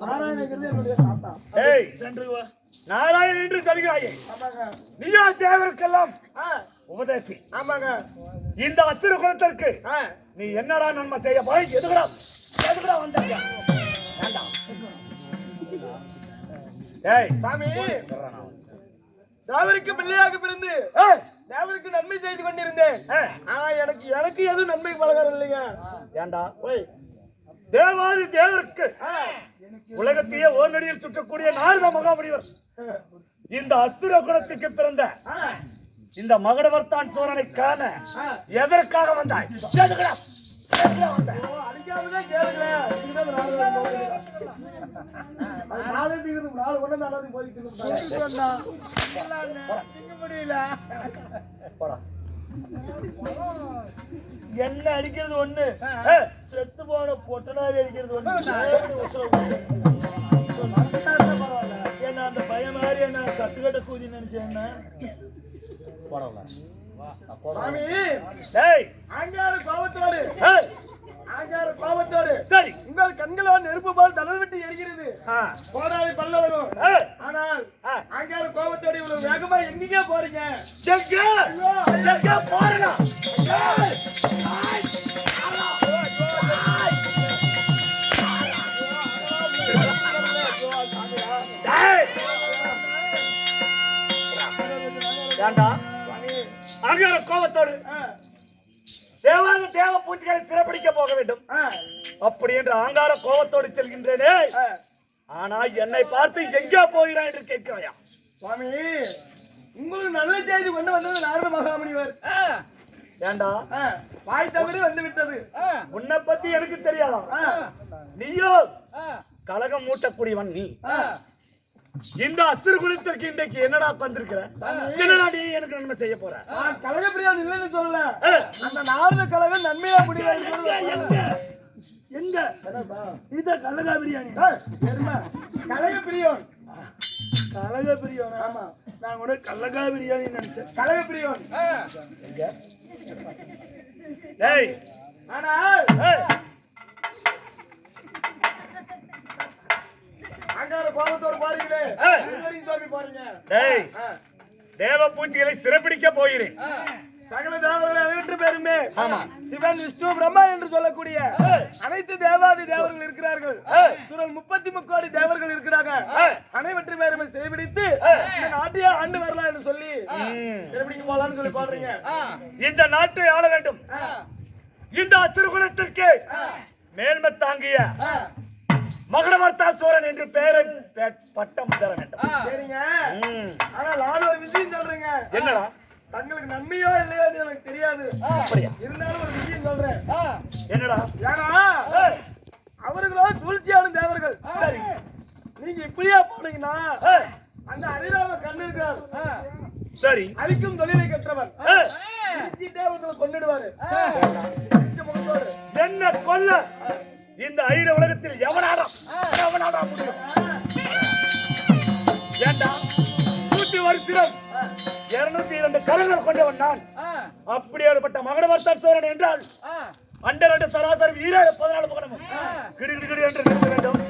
நாராயணங்கிறது என்னுடைய தாத்தா. ஏய் சென்று வா. நாராயணன் என்று சொல்கிறாயே. நீயா தேவருக்கெல்லாம் உபதேசி. ஆமாங்க. இந்த அசுர குலத்திற்கு நீ என்னடா நன்மை செய்ய போய் எதுக்குடா? எதுக்குடா வேண்டாம். ஏய் சாமி. தேவருக்கு பிள்ளையாக பிறந்து தேவருக்கு நன்மை செய்து கொண்டிருந்தேன். ஆனா எனக்கு எனக்கு எதுவும் நன்மை பலகாரம் இல்லைங்க ஏண்டா போய் தேவாதி தேவருக்கு உலகத்தையே ஓரடியில் சுற்றக்கூடிய நாரத மகாமுனிவர். இந்த அஸ்திர குலத்துக்கு பிறந்த இந்த மகடவர்தான் சோழனை காண. எதற்காக வந்தாய்? நாலு முடியல என்ன அடிக்கிறது ஒண்ணு? செத்து போன பொட்டனாரி அடிக்கிறது ஒண்ணு என்ன அந்த பையன் மாதிரி என்ன கட்டுக்கட்ட கூதி நினைச்சேன் என்ன சாமி! ஏய்! ஆங்கார கோபத்தோடு! ஏய், ஆங்கார கோபத்தோடு! சரி. உங்கள் கண்களோ நெருப்பு போல் தளர் விட்டு எரிகிறது. ஆ, போராடி பல்லவரும் ஏய், ஆனால். ஆங்கார கோபத்தோடு இவ்வளவு வேகமா எங்கேங்க போறீங்க? எங்க? எங்க போறடா? ஏண்டா? அங்கார கோபத்தோடு தேவாத தேவ பூச்சிகளை சிறப்பிடிக்க போக வேண்டும். அப்படி என்று ஆங்கார கோபத்தோடு செல்கின்றேனே. ஆ. ஆனா என்னை பார்த்து எங்கே போகிறாய் என்று கேட்கிறாயா? சுவாமி உங்களுக்கு நல்ல செய்தி கொண்டு வந்தது நாரத மகாமுனிவர். ஏண்டா? வாய் தவறி வந்து விட்டது. உன்னை பத்தி எனக்கு தெரியாதா? நீயோ? கலகம் மூட்டக்கூடியவன் நீ. இந்த அசுர குலத்திற்கு இன்றைக்கு என்னடா வந்திருக்கிற என்னடா நீ எனக்கு நன்மை செய்ய போற? கழகப்பிரியான் இல்லைன்னு சொல்லல. அந்த நாரத கழகம் நன்மையா முடிவு எங்க? இத கழகா பிரியாணி. கழக பிரியோன் கலக பிரியம் ஆமா. நான் கூட கல்லகா பிரியாணி நினைச்சேன். கழக பிரியோன் ஆனால் ஏய், அங்கார கோபத்தோடு பாருங்களே ஏய். இதுவரைக்கும் சுவாமி பாருங்க டேய் ஆ, தேவ பூச்சிகளை சிறப்பிடிக்க போகிறேன். சகல தேவர்கள் அனைவற்று பேருமே ஆமா. சிவன் விஷ்ணு பிரம்மா என்று சொல்லக்கூடிய. அனைத்து தேவாதி தேவர்கள் இருக்கிறார்கள். சுரல் முப்பத்தி முக்கோடி தேவர்கள் இருக்கிறாங்க. அனைவற்று பேருமே சிறைபிடித்து. இந்த நாட்டையே ஆண்டு வரலாம் என்று சொல்லி. சிறைபிடிக்க போலாம்னு சொல்லி பாடுறீங்க இந்த நாட்டை ஆள வேண்டும் இந்த அசுர குலத்திற்கு மேல்மை தாங்கிய ஆ. மகடவர்த்தா சோழன் என்று பெயரை பெ- பட்டம் பெற வேண்டும். சரிங்க. ம். ஆனா நான் ஒரு விஷயம் சொல்றேங்க. என்னடா? தங்களுக்கு நன்மையோ இல்லையோ எனக்கு தெரியாது. அப்படியா? இருந்தாலும் ஒரு விஷயம் சொல்றேன். என்னடா? ஏன்னா அவர்களோ சூழ்ச்சியான தேவர்கள். சரி. நீங்க இப்படியே போனீங்கன்னா அந்த அரிராம கண்ணு இருக்கார் சரி. அழிக்கும் தொழிலை கற்றவர். முகத்தோடு. என்ன கொல்ல? இந்த ஐட உலகத்தில் எவனாடா எவனாடா முடியும்? ஏண்டா? நூத்தி வருஷம். இருநூத்தி இரண்டு கரங்கள் கொண்டவன் நான். அப்படியாப்பட்ட மகனவர்த்தன் சோழன் என்றால் அண்ட ரெண்டு சராசரி வீர பதினாலு மகனமும் கிடு கிடு என்று நிறுத்த வேண்டும்.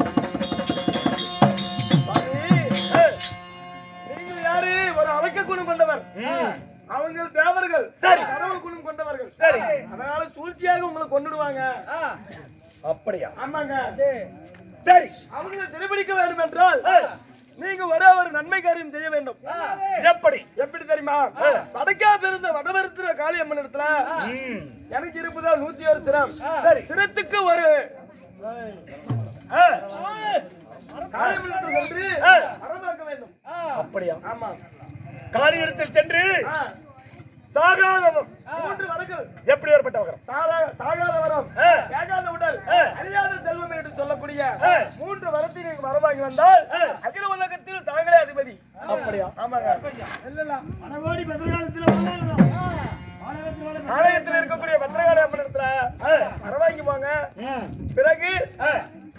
நீங்கள் யாரு? ஒரு அழக்க குணம் கொண்டவர். ம், அவங்க தேவர்கள். கடவுள் குணம் கொண்டவர்கள். சரி. அதனால சூழ்ச்சியாக உங்களை கொண்டுடுவாங்க அப்படியா? ஆமாங்க. சரி. அவங்களை சிறைபிடிக்க வேண்டும் என்றால் நீங்க ஒரே ஒரு நன்மை காரியம் செய்ய வேண்டும். எப்படி? எப்படி தெரியுமா? வடக்கா பிறந்த வடவருத்திர காளியம்மன் இடத்துல எனக்கு இருப்பதா? நூத்தி ஒரு சிரம். சரி. சிரத்துக்கு ஒரு காளியம்மன் சென்று வேண்டும். அப்படியா? ஆமா. காளியிடத்தில் சென்று. சாகாதவம் மூன்று வரங்கள் எப்படி ஏற்பட்ட வகரம் சாகா- சாகாத வரம். கேட்காத ஆ. அறியாத செல்வம் என்று சொல்லக்கூடிய. மூன்று வரத்தை நீங்க வரவாங்கி வந்தால். அகில உலகத்தில் தாங்களே அதிபதி. அப்படியா? ஆமாங்க. ஆலயத்தில் இருக்கக்கூடிய பத்திரகாளி அம்மன் இடத்துல வரவாங்கி போங்க. பிறகு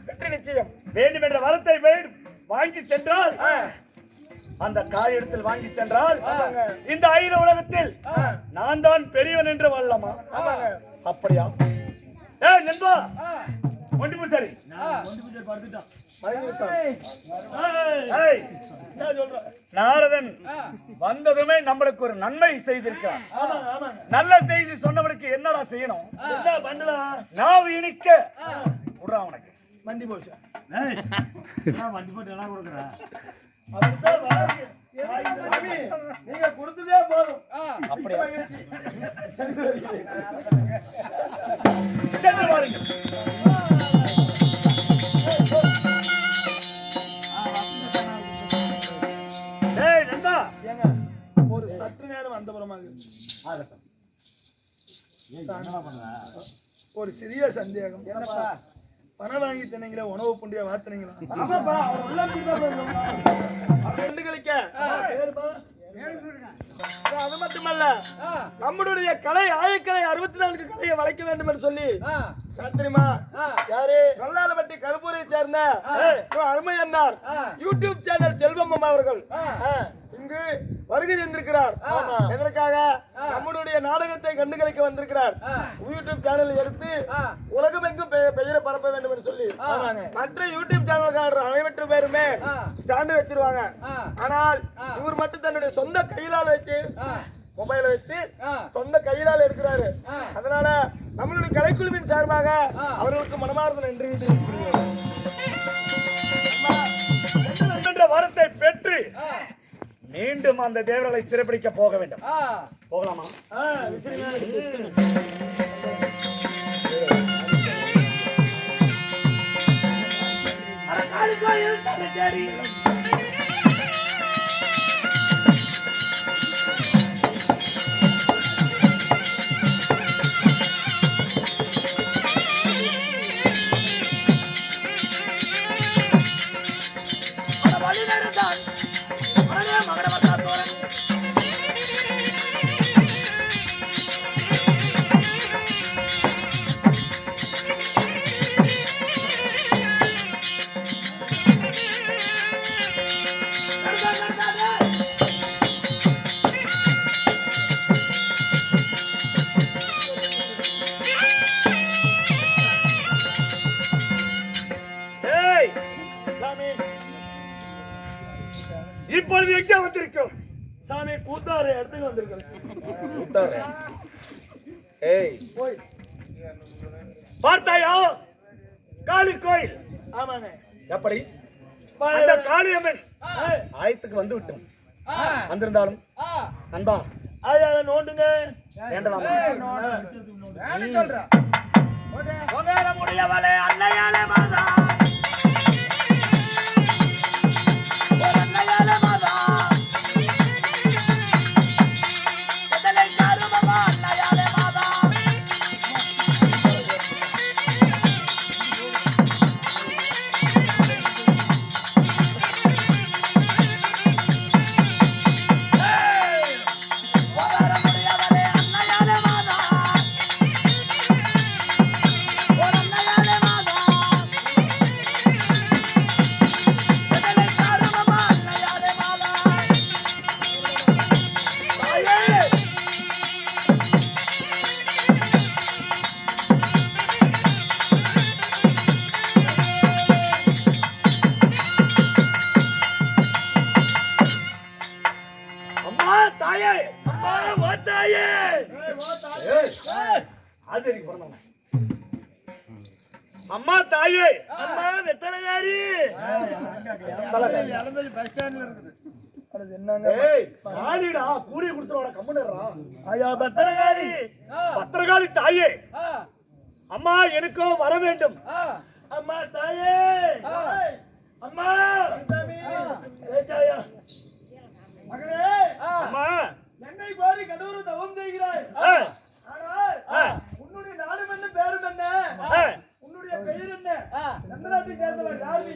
வெற்றி நிச்சயம். வேண்டும் என்ற வரத்தை வேண்டும். வாங்கி சென்றால். அந்த காரியத்தில் வாங்கி சென்றால். இந்த ஐர உலகத்தில். நான் தான் பெரியவன் என்று வாழலாமா ஆமாங்க. அப்படியா? நண்பா. என்ன? நாரதன் வந்ததுமே நம்மளுக்கு ஒரு நன்மை செய்திருக்கான் நல்ல செய்தி சொன்னவனுக்கு என்னடா செய்யணும்? என்ன நான் இனிக்க. விடுறா உனக்கு மண்டி போச்சு. வண்டி போட்டு எல்லாம் கொடுக்குறேன் நீங்க கொடுத்ததே போதும். ஏங்க, ஒரு சற்று நேரம் அந்த புறமாக ஒரு சிறிய சந்தேகம். பணம் வாங்கி தின்னீங்களா உணவு புண்டிய வாத்துனீங்களா? அது மட்டுமல்ல நம்மளுடைய கலை ஆயக்கலை அறுபத்தி நான்கு கலையை வளைக்க வேண்டும் என்று சொல்லி தெரியுமா? யாரு? வெள்ளாளப்பட்டி கருப்பூரை சேர்ந்த அருமை அண்ணார். யூடியூப் சேனல் செல்வம் அம்மா அவர்கள். இங்கு வருகை தந்திருக்கிறார். எதற்காக? நம்முடைய நாடகத்தை கண்டுகளிக்க வந்திருக்கிறார். யூடியூப் சேனல் எடுத்து உலகமெங்கும் பெ- பெயரை பரப்ப வேண்டும் என்று சொல்லி. மற்ற யூடியூப் சேனல்காரர் அனைவற்று பேருமே ஸ்டாண்டு வச்சிருவாங்க. ஆனால் இவர் மட்டும் தன்னுடைய சொந்த கையிலால் வச்சு மொபைல வச்சு சொந்த கையிலால் எடுக்கிறாரு. அதனால நம்மளுடைய கலைக்குழுவின் சார்பாக அவர்களுக்கு மனமார்ந்த நன்றி என்ற வரத்தை பெற்று மீண்டும் அந்த தேவர்களை சிறைப்பிடிக்க போக வேண்டும். போகலாமா? ஏய் எங்கே வந்திருக்கிறோம் சாமி கூத்தாறு இடத்துக்கு போய். பார்த்தாயா? காளி கோயில். ஆமாங்க. எப்படி? அந்த காளியம்மன் ஆயத்துக்கு வந்து விட்டோம். வந்திருந்தாலும். நண்பா. ஆயா நோண்டுங்க. வேண்டலாமா. சொல்றேன் முடியவளே அன்னையாலே மாதா. அது எனக்கு பிறந்தவன். அம்மா தாயே. அம்மா கொடுத்துருவாடா கம்முனுறா ஐயா வெத்தலைகாரி பத்திரகாளி தாயே. அம்மா எனக்கோ வர வேண்டும். அம்மா தாயே. அம்மா. அம்மா. என்னை கோரி கடவுள் தவம் செய்கிறாய். ஆ, ஆனால் ஆ, உன்னுடைய நாடும் என்ன பேரும் என்ன ஆ. உன்னுடைய பெயர் என்ன எந்த நாட்டை சேர்ந்தவர் யார் நீ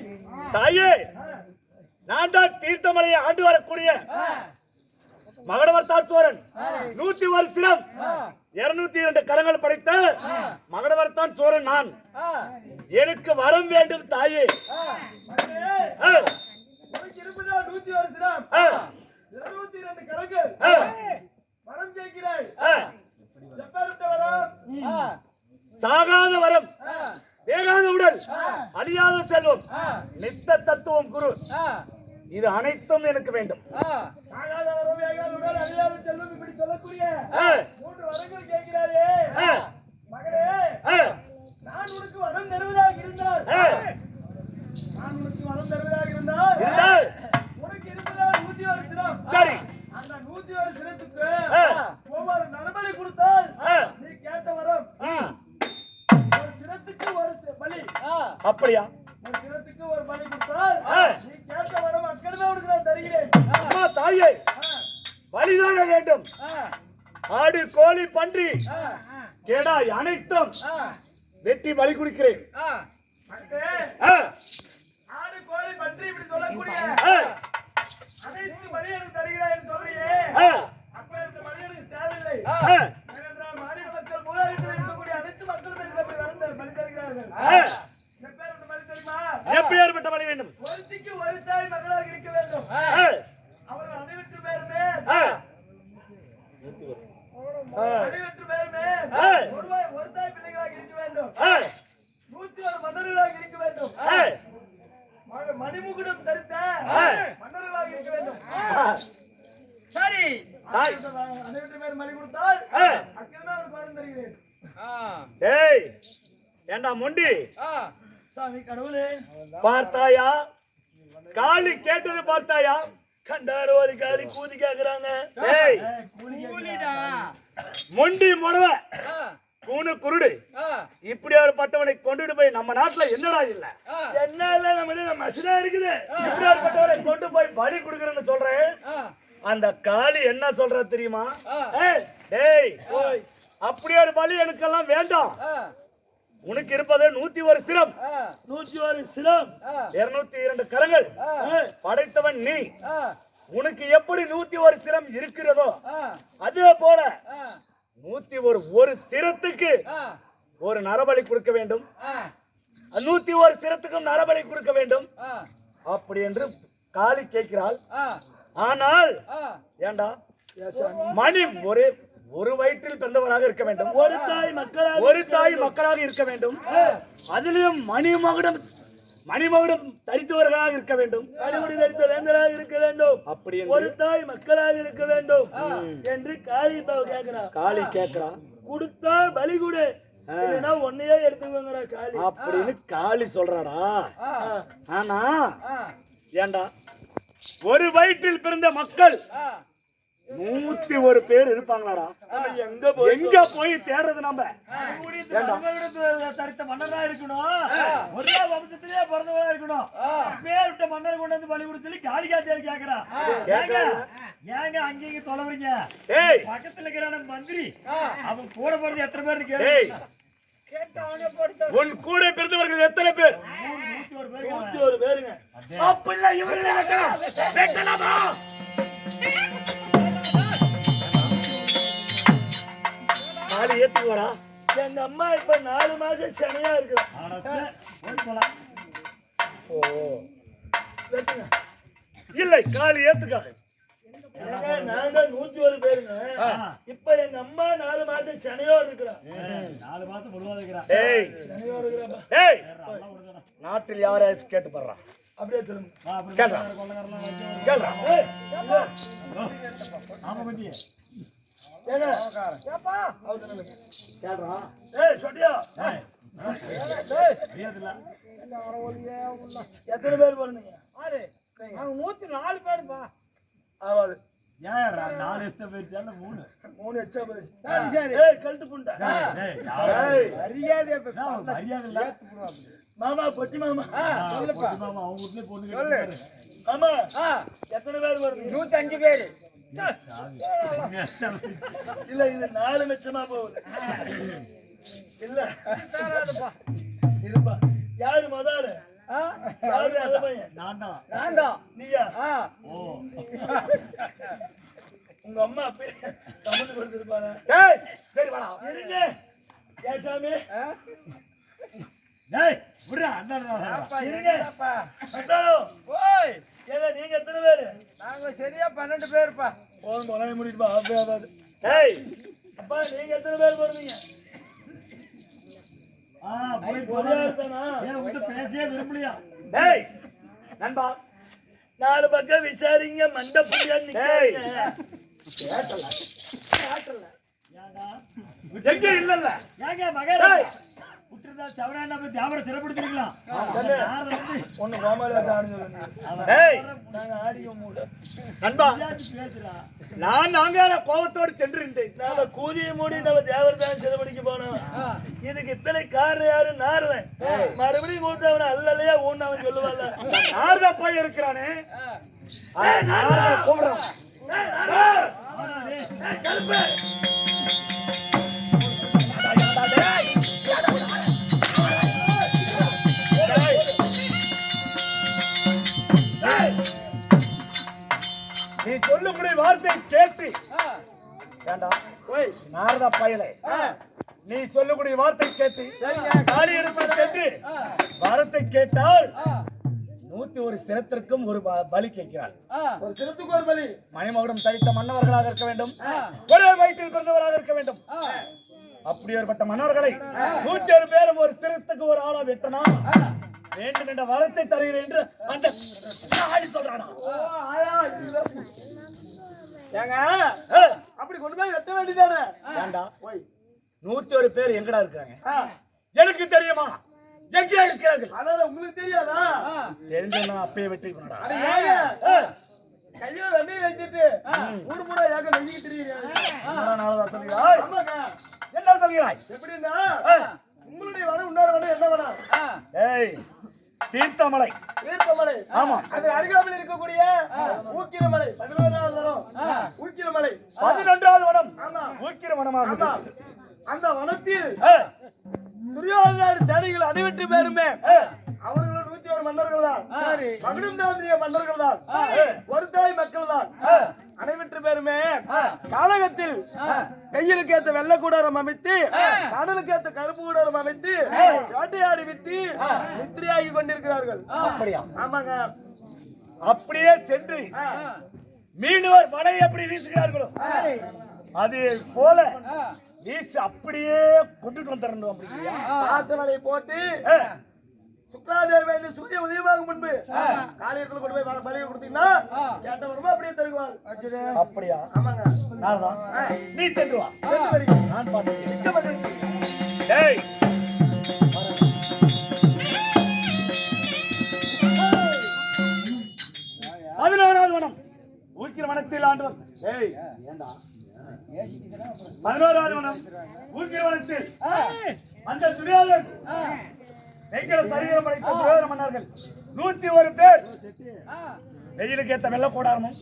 தாயே நான் தான் தீர்த்தமலையை ஆண்டு வரக்கூடிய மகடவர் தாட்சோரன் நூத்தி ஒரு சிரம். இருநூத்தி இரண்டு கரங்கள் படைத்த மகடவர் சோரன் நான். எனக்கு வரம் வேண்டும் தாயே. நூத்தி ஒரு தினம் ஆ, இருநூத்தி இரண்டு ஆ, வரம் கேட்கிறாய் சாகாத வரம் வேகாத உடல் அழியாத செல்வம். நித்த தத்துவம் குரு. இது அனைத்தும் எனக்கு வேண்டும். ஆகாத வரம் வேகாத உடல் அழியாத செல்வம் இப்படி சொல்லக்கூடிய ஆ, மூன்று வரங்கள் கேட்கிறாயே ஆ, மகனே ஆ, நான் உனக்கு வரம் தருவதாக இருந்தால் எப்பேற்பட்ட பலி தெரியுமா எப்பேற்பட்ட பலி வேண்டும். ஒரு தாய் மகளாக இருக்க வேண்டும். அவர்கள் அனைவற்று பேருமே ஆ, அனைவற்று பேருமே ஆ. ஒரு வாய் ஒரு தாய் பிள்ளைகளாக இருக்க வேண்டும் நூற்றி ஒரு மன்னர்களாக இருக்க வேண்டும். ஆ, ம- மணிமுகுடம் தரித்த ஆ. மன்னர்களாக இருக்க வேண்டும். ஆ. சரி. தாய். அனைவற்று பேர் மணி கொடுத்தால் ஆ. அக்கிரமா அவருக்கு வரம் தருகிறேன். ஏய். ஏண்டா மொண்டி? சாமி கடவுளே. பார்த்தாயா? காளி கேட்டது பார்த்தாயா? கண்டாரு ஒரு காலி கூதி கேக்குறாங்க. மொண்டி முடவ. கூணு குருடு. இப்படி ஒரு பட்டவனை கொண்டுட்டு போய் நம்ம நாட்டுல என்னடா இல்ல? என்ன இல்ல நம்ம நம்ம மசினா இருக்குது? இப்படி ஒரு பட்டவனை கொண்டு போய் பலி கொடுக்கறேன்னு சொல்றேன். அந்த காளி என்ன சொல்ற தெரியுமா? ஏய், ஏய் அப்படி ஒரு பலி எனக்கெல்லாம் வேண்டாம். உனக்கு இருப்பது நூத்தி ஒரு சிரம். நூற்றி ஒரு சிரம். இருநூத்தி இரண்டு கரங்கள். படைத்தவன் நீ. உனக்கு எப்படி நூத்தி ஒரு சிரம் இருக்கிறதோ? அதே போல நூத்தி ஒரு ஒரு சிரத்துக்கு ஒரு நரபலி கொடுக்க வேண்டும். நூத்தி ஒரு சிரத்துக்கும் நரபலி கொடுக்க வேண்டும். அப்படி என்று காளி கேட்கிறாள். ஆனால் ஏண்டா? மணி ஒரு ஒரு வயிற்றில் பிறந்தவராக இருக்க வேண்டும். ஒரு தாய் மக்களாக ஒரு தாய் மக்களாக இருக்க வேண்டும். அதிலும் மணிமகுடம் மணிமகுடம் தரித்தவர்களாக இருக்க வேண்டும். அடிமுடி தரித்த வேந்தராக இருக்க வேண்டும். அப்படி ஒரு தாய் மக்களாக இருக்க வேண்டும். என்று காளி பாவ கேக்குறா காளி கேட்கிறா கொடுத்தா பலி கொடு. ஒன்னையே எடுத்துக்கோங்கறா காளி. அப்படின்னு காளி சொல்றாடா. ஆனா ஏண்டா? ஒரு வயிற்றில் பிறந்த மக்கள் நூத்தி ஒரு பேர் இருப்பாங்களாடா. எங்க போய் எங்க போய் தேடுறது நம்ம? தரித்த மன்னரா இருக்கணும். ஒரே வம்சத்திலேயே பிறந்தவரா இருக்கணும். பேர் விட்ட மன்னர் கொண்டு வந்து பலி கொடுத்து சொல்லி காளி காத்தியார் கேக்குறா. ஏங்க? ஏங்க அங்கேயும் தொலைவீங்க ஏய். பக்கத்துல இருக்கிற மந்திரி. அவன் கூட பிறந்து எத்தனை பேர் கேட்டு உன் கூட பிறந்தவர்கள் எத்தனை பேர்? நூத்தி ஒரு பேர் நூத்தி ஒரு பேருங்க. அப்படிலாம் இவர்களை காளி ஏத்துக்கோடா. எங்க அம்மா இப்ப நாலு மாசம் சனியா இருக்கு? வெட்டுங்க. இல்லை காளி ஏத்துக்காது நாங்க நூத்தி ஒரு பேருங்க. இப்ப எங்க அம்மா நாலு மாசம் சனியோடு இருக்கிறா. நாலு மாசம் முழுவதும் இருக்கிறான் நாட்டில் யாராச்சும் கேட்டு போடுறா அப்படியே திரும்ப. ஆமா எத்தனை பேர் நாங்க நூத்தி நாலு பேருப்பா ஆவாது. நாலு எக்ஸ்ட்ரா போயிடுச்சா, மூணு? மூணு எச்சா போய் சரி சரி. ஏய் கழட்டு புண்டை. மரியாதை மரியாதை இல்ல? மாமா பொட்டி மாமா. மாமா, அவங்க வீட்லயே பொண்ணு. மாமா எத்தனை பேர் வருவீங்க நூத்தி அஞ்சு பேரு. எக்ஸ்ட்ரா போயிடுச்சு. இல்ல இது நாலு லட்சமா போகுது. இல்ல. இருப்பா. யாரு முதல்ல ஆ, யாரு முத பையன்? நான் தான். நான் தான். நீயா? ஆ, ஓ. உங்க அம்மா அப்பயே டேய், சரி வாடா. இருங்க. ஏன் நீங்க எத்தனை பேரு? நாங்க சரியா பன்னெண்டு பேருப்பா. முடியுமா ஆஃபே ஆகாது ஏய் அப்பா நீங்க எத்தனை பேர் போறீங்க? ஆ, போய் ஏன் உன்கிட்ட பேசவே விரும்பலையா? டேய் நண்பா. நாலு பக்கம் விசாரிங்க மண்ட புள்ளியா நிக்கிறீங்க? எங்க இல்லல்ல? ஏங்க? விட்டிருந்தா சவராண்டா போய் தியாபரம் சிறப்படுத்திருக்கலாம். ஒண்ணு கோமாளியாட்ட ஆடுங்க. அவன் நாங்க ஆடிக்க மூடு. நண்பா. நான் நாங்க கோபத்தோடு சென்றிருந்தேன். நாம கூதியை மூடி நம்ம தேவர்தான் சிறுபடிக்கு போனோம் இதுக்கு இத்தனை காரணம் யாரு? நாரதன். மறுபடியும் கூட்டவன அல்லலையா ஊன்னு அவன் சொல்லுவாங்க நாரதா போய் இருக்கிறானே. கூப்பிடுறான். ஆனா டேய், நீ சொல்லக்கூடிய வார்த்தை கேட்டு ஆ, வேண்டாம் ஓய். நாரதா பயலே. நீ சொல்லக்கூடிய வார்த்தை கேட்டு காளி எடுத்து கேட்டு வாரத்தை கேட்டால் நூத்தி ஒரு சிரத்திற்கும் ஒரு பலி கேட்கிறாள். ஒரு சிரத்துக்கு ஒரு பலி. மணிமகுடம் தரித்த மன்னவர்களாக இருக்க வேண்டும். ஒரே வயிற்றில் பிறந்தவராக இருக்க வேண்டும். ஆ, அப்படியேற்பட்ட மன்னவர்களை நூற்றி ஒரு பேரும் ஒரு சிரத்துக்கு ஒரு ஆளா வெட்டனா. வேண்டும் என்ற வரத்தை தருகிறேன் என்று அந்த சொல்றானா? ஏங்க அப்படி கொண்டு போய் வெட்ட வேண்டியதானே? ஏண்டா நூத்தி ஒரு பேர் எங்கடா இருக்காங்க? எனக்கு தெரியுமா? எங்கே இருக்கிறார்கள்? அதான் உங்களுக்கு தெரியாதா? தெரிஞ்சா அப்பயே ஏங்க? கையில வெண்ணெய் வச்சுட்டு ஊர் ஏங்க நெஞ்சிக்கிட்டு சொல்லுகிறாய் ஆமாங்க. என்ன சொல்கிறாய்? எப்படின்னா உங்களுடைய வனம் இன்னொரு வனம் என்ன வனம் ஏய் தீர்த்தமலை. தீர்த்தமலை. ஆமா. அது அருகாமையில் இருக்கக்கூடிய ஊக்கிரமலை பதினோராவது வனம். ஊக்கிரமலை பதினொன்றாவது வனம். ஆமா. ஊக்கிர வனமாக ஆமா. இருக்குது. அந்த வனத்தில் ஏ, துரியோதனாடு சேனைகள் அனைவற்று பேருமே அவர்களும் நூத்தி ஒரு மன்னர்கள் தான் தாந்திரிய மன்னர்கள் தான் ஒரு தாய் மக்கள் தான் அனைவற்று பேருமே காலகத்தில் கையிலுக்கு ஏத்த வெள்ள கூடாரம் அமைத்து கடலுக்கு ஏத்த கருப்பு கூடாரம் அமைத்து வேட்டையாடி விட்டு நித்திரையாகி கொண்டிருக்கிறார்கள். அப்படியா? ஆமாங்க. அப்படியே சென்று மீனவர் வலை எப்படி வீசுகிறார்களோ அது போல வீசி அப்படியே கொண்டுட்டு வந்துடணும் அப்படிங்கிறியா? பாசமலை போட்டு சுக்ராதேவி இந்த சூரிய உதயமாகும் முன்பு காலையில் கொண்டு போய் பலியை கொடுத்தீங்கன்னா கேட்ட வருமா அப்படியே தருவார். அப்படியா? ஆமாங்க. நான்தான். நீ சென்று வா. நான். ஊக்கிற வனத்தில் ஆண்டவர். ஏய் ஏண்டா? பதினோராவது வனம். ஊக்கிற வனத்தில். அந்த துரியோதன். வெங்கட சரீரம் அடைத்த துரியோதன மன்னர்கள். நூத்தி ஒரு பேர். வெயிலுக்கு ஏத்த வெள்ள கோடாரமும்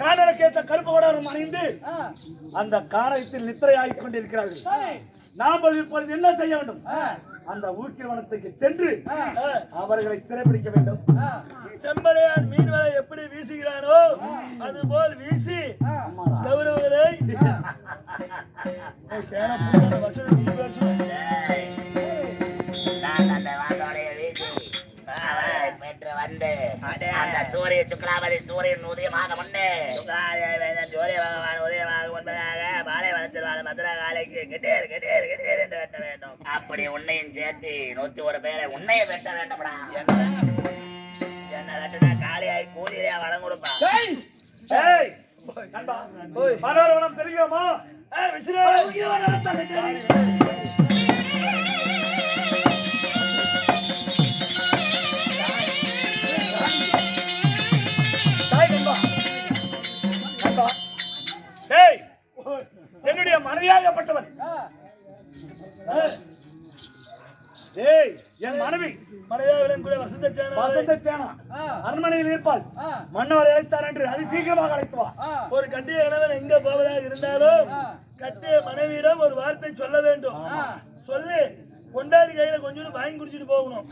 காணலுக்கு ஏத்த கருப்பு கோடாரமும் அணிந்து அந்த காணயத்தில் நித்திரை ஆகிக் கொண்டிருக்கிறார்கள் நாம் இப்பொழுது என்ன செய்ய வேண்டும்? அந்த ஊக்கிரவனத்துக்கு சென்று அவர்களை சிறைப்பிடிக்க வேண்டும். செம்படையான் மீன் வலை எப்படி வீசுகிறானோ அது போல் வீசி அந்த சூரிய சுக்லாபதி சூரியன் உதயமாக முன்னே சூரிய பகவான் உதயமாக முன்பதாக பாலை வளர்த்து மதுரா காலைக்கு கிட்டேர் கிட்டேர் கிட்டேர் என்று வெட்ட வேண்டும். அப்படி உன்னையும் சேர்த்து நூத்தி ஒரு பேரை உன்னைய வெட்ட வேண்டும்டா. என்ன வெட்டினா காளியாய் கூலியா வளம் கொடுப்பா. ஏய் நண்பா மனோரவனம் தெரியுமா? ஏய், விசிறு. டேய் என்னுடைய மனைவியாகப்பட்டவன். ஏய் என் மனைவி. வசந்த சேனல் வசந்த சேனா. அரண்மனையில் இருப்பாள். மன்னவர் அழைத்தார் என்று அது சீக்கிரமாக அழைத்து வா. ஒரு கட்டிய கணவன் எங்க போவதாக இருந்தாலும் கட்டிய மனைவியிடம் ஒரு வார்த்தை சொல்ல வேண்டும். சொல்லி. கொண்டாடி கையில கொஞ்சம் வாங்கி குடிச்சிட்டு போகணும்.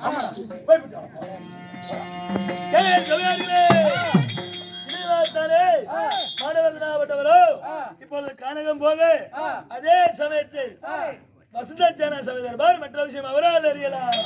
மாணவர்களாகப்பட்டவரோ, இப்பொழுது கானகம் போக அதே சமயத்தில் வசந்த சேனா சமயதர்பார் மற்ற விஷயம் அவரால் அறியலாம்.